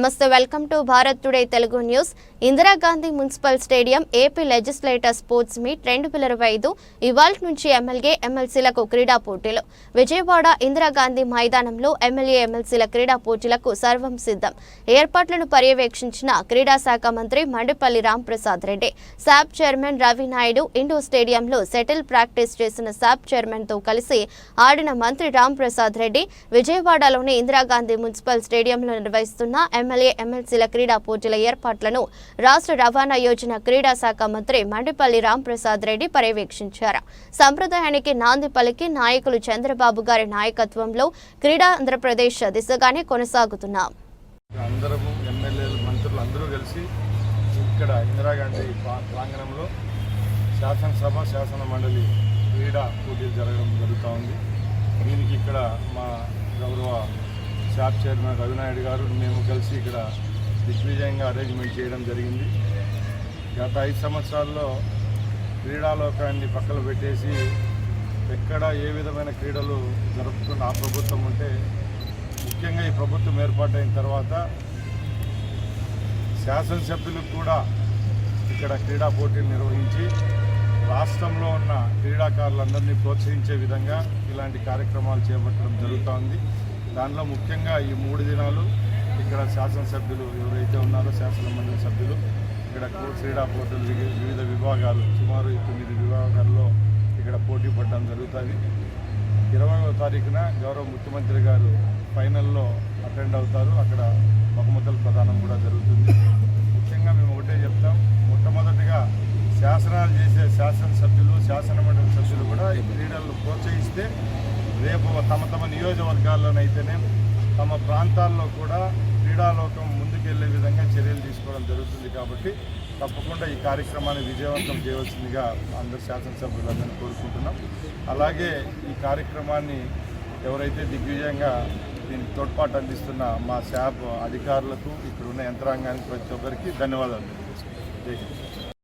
నమస్తే welcome to Bharat today Telugu news. Indira Gandhi municipal stadium AP legislator sports meet రెండు వేల ఇరవై ఐదు ఇవాళ నుంచి ఎమ్మెల్యే ఎమ్మెల్సీలకు క్రీడా పోటీలు. విజయవాడ ఇందిరాగాంధీ మైదానంలో ఎమ్మెల్యే ఎమ్మెల్సీల క్రీడా పోటీలకు సర్వం సిద్ధం. ఏర్పాట్లను పర్యవేక్షించిన క్రీడా శాఖ మంత్రి Mandipalli Ramprasad Reddy SAP chairman Ravi Naidu indoor స్టేడియంలో సెటిల్ ప్రాక్టీస్ చేసిన శాప్ చైర్మన్తో కలిసి ఆడిన మంత్రి రాంప్రసాద్ రెడ్డి విజయవాడలోని ఇందిరాగాంధీ మున్సిపల్ స్టేడియంలో నిర్వహిస్తున్న ఎమ్మెల్యే ఎమ్మెల్యే ఎమ్మెల్సీల క్రీడా పోటీల ఏర్పాట్లను రాష్ట్ర రవాణా యోజన క్రీడా శాఖ మంత్రి మండిపల్లి రాంప్రసాద్ రెడ్డి పర్యవేక్షించారు. సంప్రదాయానికి నాంది పలికి నాయకులు చంద్రబాబు గారి నాయకత్వంలో క్రీడా ఆంధ్రప్రదేశ్ దిశగానే కొనసాగుతున్నాం. అందరము ఎమ్మెల్యేలు మంత్రులు అందరూ కలిసి ఇక్కడ ఇందిరాగాంధీ ప్రాంగణంలో శాసనసభ శాసన మండలి క్రీడా పోటీలు జరగడం జరుగుతూ ఉంది. దీనికి ఇక్కడ మా గౌరవ షాప్ చైర్మన్ రవినాయుడు గారు మేము కలిసి ఇక్కడ దిగ్విజయంగా అరేంజ్మెంట్ చేయడం జరిగింది. గత ఐదు సంవత్సరాల్లో క్రీడాలోకాన్ని పక్కన పెట్టేసి ఎక్కడ ఏ విధమైన క్రీడలు జరుపుతున్న ఆ ప్రభుత్వం ఉంటే ముఖ్యంగా ఈ ప్రభుత్వం ఏర్పాటైన తర్వాత శాసనసభ్యులకు కూడా ఇక్కడ క్రీడా పోటీలు నిర్వహించి రాష్ట్రంలో ఉన్న క్రీడాకారులందరినీ ప్రోత్సహించే విధంగా ఇలాంటి కార్యక్రమాలు చేపట్టడం జరుగుతోంది. దానిలో ముఖ్యంగా ఈ మూడు దినాలు ఇక్కడ శాసనసభ్యులు ఎవరైతే ఉన్నారో శాసనమండలి సభ్యులు ఇక్కడ క్రీడా పోటీలు వివిధ విభాగాలు సుమారు తొమ్మిది విభాగాల్లో ఇక్కడ పోటీ పడడం జరుగుతుంది. ఇరవైవ తారీఖున గౌరవ ముఖ్యమంత్రి గారు ఫైనల్లో అటెండ్ అవుతారు. అక్కడ బహుమతుల ప్రదానం కూడా జరుగుతుంది. ముఖ్యంగా మేము ఒకటే చెప్తాం మొట్టమొదటిగా శాసనాలు చేసే శాసనసభ్యులు శాసనమండలి సభ్యులు కూడా ఈ క్రీడలను ప్రోత్సహిస్తే రేపు తమ తమ నియోజకవర్గాల్లోనైతేనే తమ ప్రాంతాల్లో కూడా క్రీడాలోకం ముందుకెళ్ళే విధంగా చర్యలు తీసుకోవడం జరుగుతుంది కాబట్టి తప్పకుండా ఈ కార్యక్రమాన్ని విజయవంతం చేయవలసిందిగా అందరు శాసనసభ్యులందరినీ కోరుకుంటున్నాం. అలాగే ఈ కార్యక్రమాన్ని ఎవరైతే దిగ్విజయంగా దీనికి తోడ్పాటు అందిస్తున్న మా శాప్ అధికారులకు ఇక్కడ ఉన్న యంత్రాంగానికి ప్రతి ఒక్కరికి ధన్యవాదాలు జై హింద్.